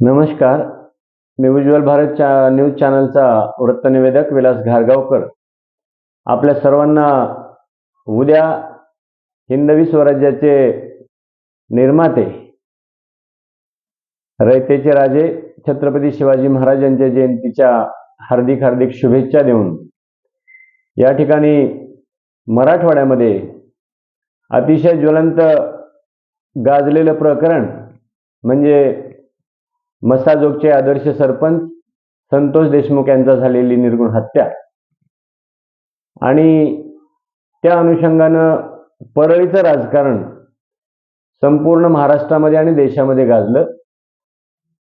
नमस्कार. मी उज्ज्वल भारत चा न्यूज चॅनलचा वृत्तनिवेदक विलास घारगावकर. आपल्या सर्वांना उद्या हिंदवी स्वराज्याचे निर्माते रयतेचे राजे छत्रपती शिवाजी महाराज यांच्या जयंतीच्या हार्दिक हार्दिक शुभेच्छा देऊन या ठिकाणी मराठवाड्यामध्ये अतिशय ज्वलंत गाजलेलं प्रकरण म्हणजे मसाजोगचे आदर्श सरपंच संतोष देशमुख यांचा झालेली निर्गुण हत्या. आणि त्या अनुषंगानं परळीचं राजकारण संपूर्ण महाराष्ट्रामध्ये आणि देशामध्ये गाजलं.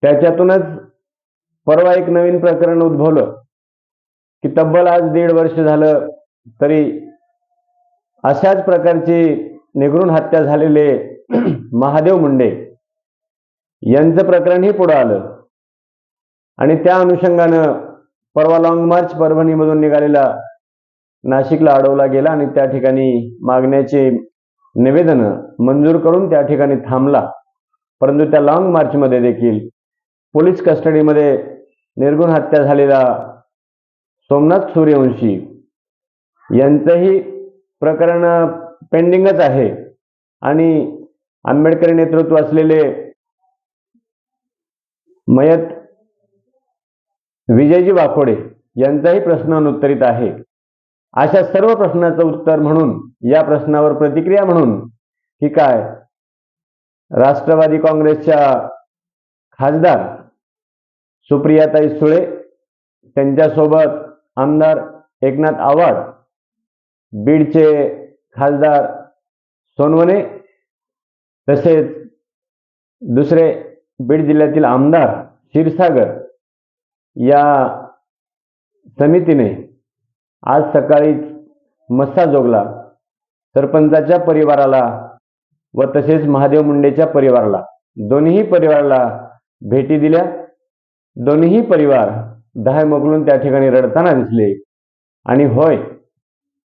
त्याच्यातूनच परवा एक नवीन प्रकरण उद्भवलं की तब्बल आज दीड वर्ष झालं तरी अशाच प्रकारची निगरून हत्या झालेले महादेव मुंडे यांचं प्रकरणही पुढं आलं. आणि त्या अनुषंगानं परवा लॉंग मार्च परभणीमधून निघालेला नाशिकला अडवला गेला आणि त्या ठिकाणी मागण्याचे निवेदन मंजूर करून त्या ठिकाणी थांबला. परंतु त्या लॉंग मार्चमध्ये देखील पोलीस कस्टडीमध्ये निर्गुण हत्या झालेला सोमनाथ सूर्यवंशी यांचंही प्रकरण पेंडिंगच आहे. आणि आंबेडकरी नेतृत्व असलेले मयत विजयजी वाकोडे यांचाही प्रश्न अनुत्तरित आहे. अशा सर्व प्रश्नाचं उत्तर म्हणून या प्रश्नावर प्रतिक्रिया म्हणून की काय? राष्ट्रवादी काँग्रेसच्या खासदार सुप्रियाताई सुळे त्यांच्यासोबत आमदार एकनाथ आव्हाड बीडचे खासदार सोनवणे तसेच दुसरे बीड जिल्ह्यातील आमदार क्षीरसागर या समितीने आज सकाळीच मस्साजोगला सरपंचाच्या परिवाराला व तसेच महादेव मुंडेच्या परिवाराला दोन्ही परिवाराला भेटी दिल्या. दोन्ही परिवार दहा मगलून त्या ठिकाणी रडताना दिसले. आणि होय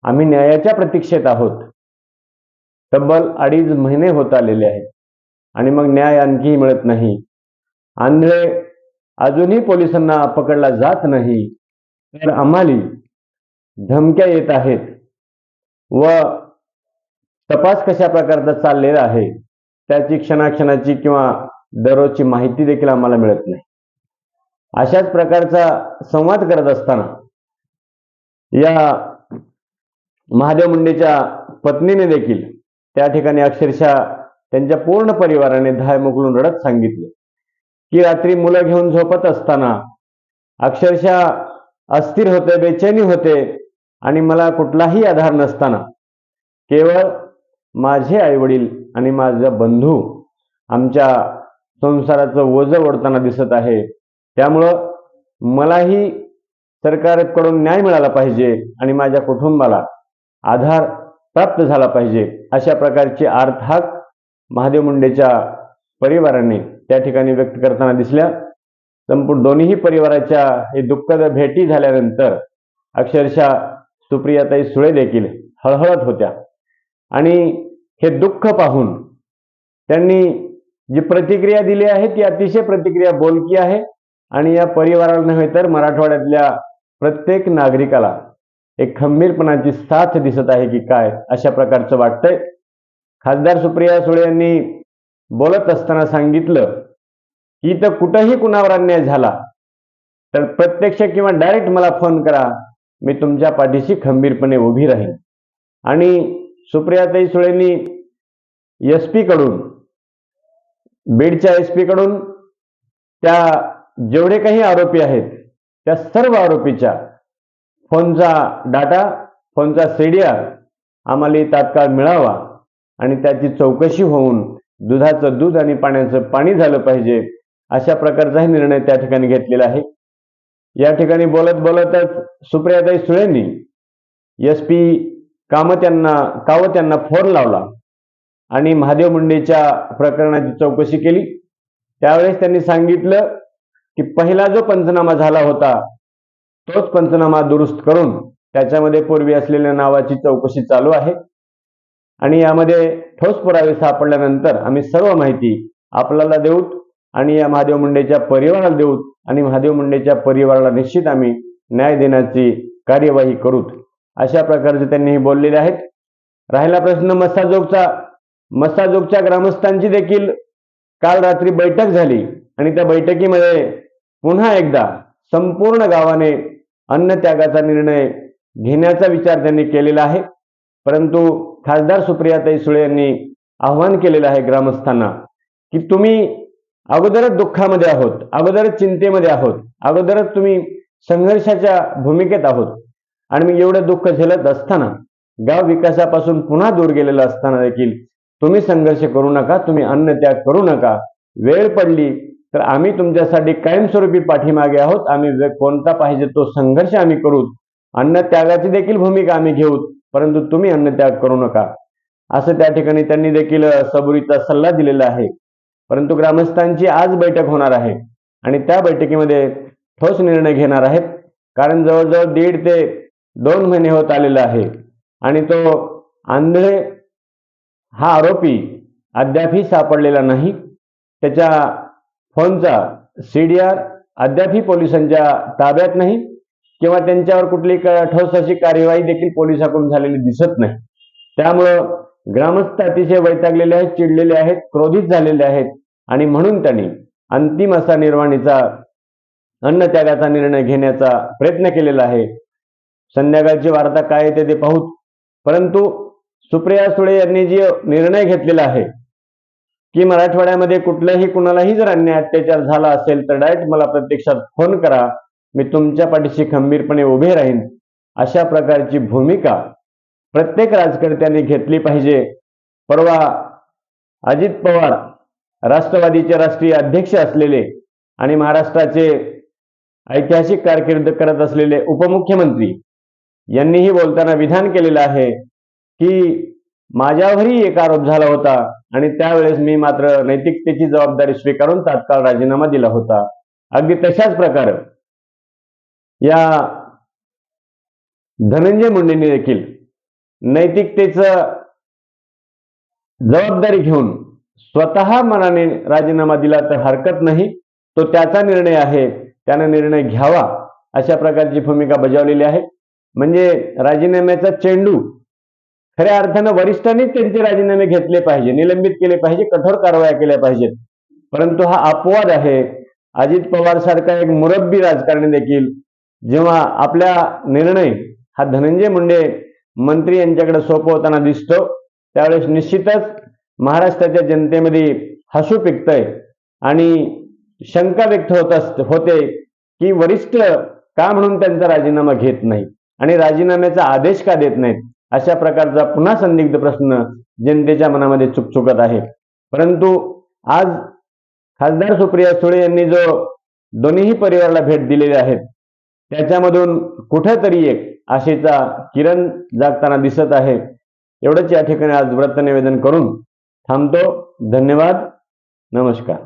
आम्ही न्यायाच्या प्रतीक्षेत आहोत. तब्बल अडीच महिने होत आलेले आहेत. आणि मग न्याय आणखीही मिळत नाही. आंधळे अजूनही पोलिसांना पकडला जात नाही. तर आम्हाला धमक्या येत आहेत. व तपास कशा प्रकारचा चाललेला आहे त्याची क्षणाक्षणाची किंवा दररोजची माहिती देखील आम्हाला मिळत नाही. अशाच प्रकारचा संवाद करत असताना या महादेव मुंडेच्या पत्नीने देखील त्या ठिकाणी अक्षरशः त्यांच्या पूर्ण परिवाराने धाय मोकलून रडत सांगितले. की रात्री मुलं घेऊन झोपत असताना अक्षरशः अस्थिर होते बेचैनी होते आणि मला कुठलाही आधार नसताना केवळ माझे आईवडील आणि माझा बंधू आमच्या संसाराचं ओझं ओढताना दिसत आहे. त्यामुळं मलाही सरकारकडून न्याय मिळाला पाहिजे आणि माझ्या कुटुंबाला आधार प्राप्त झाला पाहिजे अशा प्रकारची आर्थाक महादेव मुंडेच्या परिवाराने त्या ठिकाणी व्यक्त करताना दिसल्या. संपूर्ण दोन्ही परिवाराच्या हे दुःखद भेटी झाल्यानंतर अक्षरशः सुप्रियाताई सुळे देखील हळहळत होत्या. आणि हे दुःख पाहून त्यांनी जी प्रतिक्रिया दिली आहे ती अतिशय प्रतिक्रिया बोलकी आहे. आणि या परिवाराला नव्हे तर मराठवाड्यातल्या प्रत्येक नागरिकाला एक खंबीरपणाची साथ दिसत आहे की काय अशा प्रकारचं वाटतंय. खासदार सुप्रिया सुळे यांनी बोलत असताना सांगितलं की इथं कुठंही कुणावर अन्याय झाला तर प्रत्यक्ष किंवा डायरेक्ट मला फोन करा मी तुमच्या पाठीशी खंबीरपणे उभी राहीन. आणि सुप्रियाताई सुळेंनी एस पीकडून बीडच्या एस पीकडून त्या जेवढे काही आरोपी आहेत त्या सर्व आरोपीच्या फोनचा डाटा फोनचा सीडीआर आम्हाला तात्काळ मिळावा. आणि त्याची चौकशी होऊन दुधाचं दूध आणि पाण्याचं पाणी झालं पाहिजे अशा प्रकारचाही निर्णय त्या ठिकाणी घेतलेला आहे. या ठिकाणी बोलत बोलतच सुप्रियाताई सुळेंनी एस पी कामत यांना कावत यांना फोन लावला आणि महादेव मुंडेच्या प्रकरणाची चौकशी केली. त्यावेळेस त्यांनी सांगितलं की पहिला जो पंचनामा झाला होता तोच पंचनामा दुरुस्त करून त्याच्यामध्ये पूर्वी असलेल्या नावाची चौकशी चालू आहे. आणि यामध्ये ठोस पुरावे सापडल्यानंतर आम्ही सर्व माहिती आपल्याला देऊत आणि या महादेव मुंडेच्या परिवाराला देऊत आणि महादेव मुंडेच्या परिवाराला निश्चित आम्ही न्याय देण्याची कार्यवाही करूत. अशा प्रकारचे त्यांनी हे बोललेले आहेत. राहिला प्रश्न मस्साजोगचा. मस्साजोगच्या ग्रामस्थांची देखील काल रात्री बैठक झाली आणि त्या बैठकीमध्ये पुन्हा एकदा संपूर्ण गावाने अन्न त्यागाचा निर्णय घेण्याचा विचार त्यांनी केलेला आहे. परंतु खासदार सुप्रियाताई सुळे यांनी आव्हान केलेलं आहे ग्रामस्थांना की तुम्ही अगोदरच दुःखामध्ये आहोत अगोदरच चिंतेमध्ये आहोत अगोदरच तुम्ही संघर्षाच्या भूमिकेत आहोत आणि मग एवढं दुःख झेलत असताना गाव विकासापासून पुन्हा दूर गेलेलं असताना देखील तुम्ही संघर्ष करू नका तुम्ही अन्न त्याग करू नका वेळ पडली तर आम्ही तुमच्यासाठी कायमस्वरूपी पाठीमागे आहोत आम्ही कोणता पाहिजे तो संघर्ष आम्ही करू अन्न त्यागाची देखील भूमिका आम्ही घेऊ परंतु तुम्ही अन्न त्याग करू नका. असं त्या ठिकाणी त्यांनी देखील सबुरीचा सल्ला दिलेला आहे. परंतु ग्रामस्थांची आज बैठक होणार आहे आणि त्या बैठकीमध्ये ठोस निर्णय घेणार आहेत. कारण जवळजवळ दीड ते दोन महिने होत आलेला आहे. आणि तो आंधळे हा आरोपी अद्यापही सापडलेला नाही. त्याच्या फोनचा सीडीआर अद्यापही पोलिसांच्या ताब्यात नाही. किंवा त्यांच्यावर कुठली ठोस अशी कार्यवाही देखील पोलिसाकडून झालेली दिसत नाही. त्यामुळं ग्रामस्थ अतिशय वैतागलेले आहेत चिडलेले आहेत क्रोधित झालेले आहेत आणि म्हणून त्यांनी अंतिम असा निर्वाणीचा अन्न त्यागाचा निर्णय घेण्याचा प्रयत्न केलेला आहे. संध्याकाळची वार्ता काय येते ते पाहू परंतु सुप्रिया सुळे यांनी जे निर्णय घेतलेला आहे की मराठवाड्यामध्ये कुठल्याही कुणालाही जर अन्याय अत्याचार झाला असेल तर डायरेक्ट मला प्रत्यक्षात फोन करा. मी तुमच्या पाठीशी खंबीरपणे उभे राहीन. अशा प्रकारची भूमिका प्रत्येक राजकर्त्यांनी घेतली पाहिजे. परवा अजित पवार राष्ट्रवादीचे राष्ट्रीय अध्यक्ष असलेले आणि महाराष्ट्राचे ऐतिहासिक कारकीर्द करत असलेले उपमुख्यमंत्री यांनीही बोलताना विधान केलेलं आहे की माझ्यावरही एक आरोप झाला होता आणि त्यावेळेस मी मात्र नैतिकतेची जबाबदारी स्वीकारून तात्काळ राजीनामा दिला होता. अगदी तशाच प्रकारे या धनंजय मुंडेंनी देखील नैतिकतेचं जबाबदारी घेऊन स्वतः मनाने राजीनामा दिला तर हरकत नाही. तो त्याचा निर्णय आहे. त्यानं निर्णय घ्यावा अशा प्रकारची भूमिका बजावलेली आहे. म्हणजे राजीनाम्याचा चेंडू खऱ्या अर्थानं वरिष्ठांनीच त्यांचे राजीनामे घेतले पाहिजे निलंबित केले पाहिजे कठोर कारवाया केल्या पाहिजेत. परंतु हा अपवाद आहे. अजित पवार सारखा एक मुरब्बी राजकारणी देखील जेव्हा आपला निर्णय हा धनंजय मुंडे मंत्री यांच्याकडे सोपवताना दिसतो त्यावेळेस निश्चितच महाराष्ट्राच्या जनतेमध्ये हसू पिकतंय आणि शंका व्यक्त होत असते होते की वरिष्ठ का म्हणून त्यांचा राजीनामा घेत नाही आणि राजीनाम्याचा आदेश का देत नाहीत अशा प्रकारचा पुन्हा संदिग्ध प्रश्न जनतेच्या मनामध्ये चुकचुकत आहे. परंतु आज खासदार सुप्रिया सुळे यांनी जो दोन्हीही परिवाराला भेट दिलेली आहेत त्याच्यामधून कुठेतरी एक आशेचा किरण जागताना दिसत आहे. एवढंच या ठिकाणी आज व्रत निवेदन करून थांबतो. धन्यवाद. नमस्कार.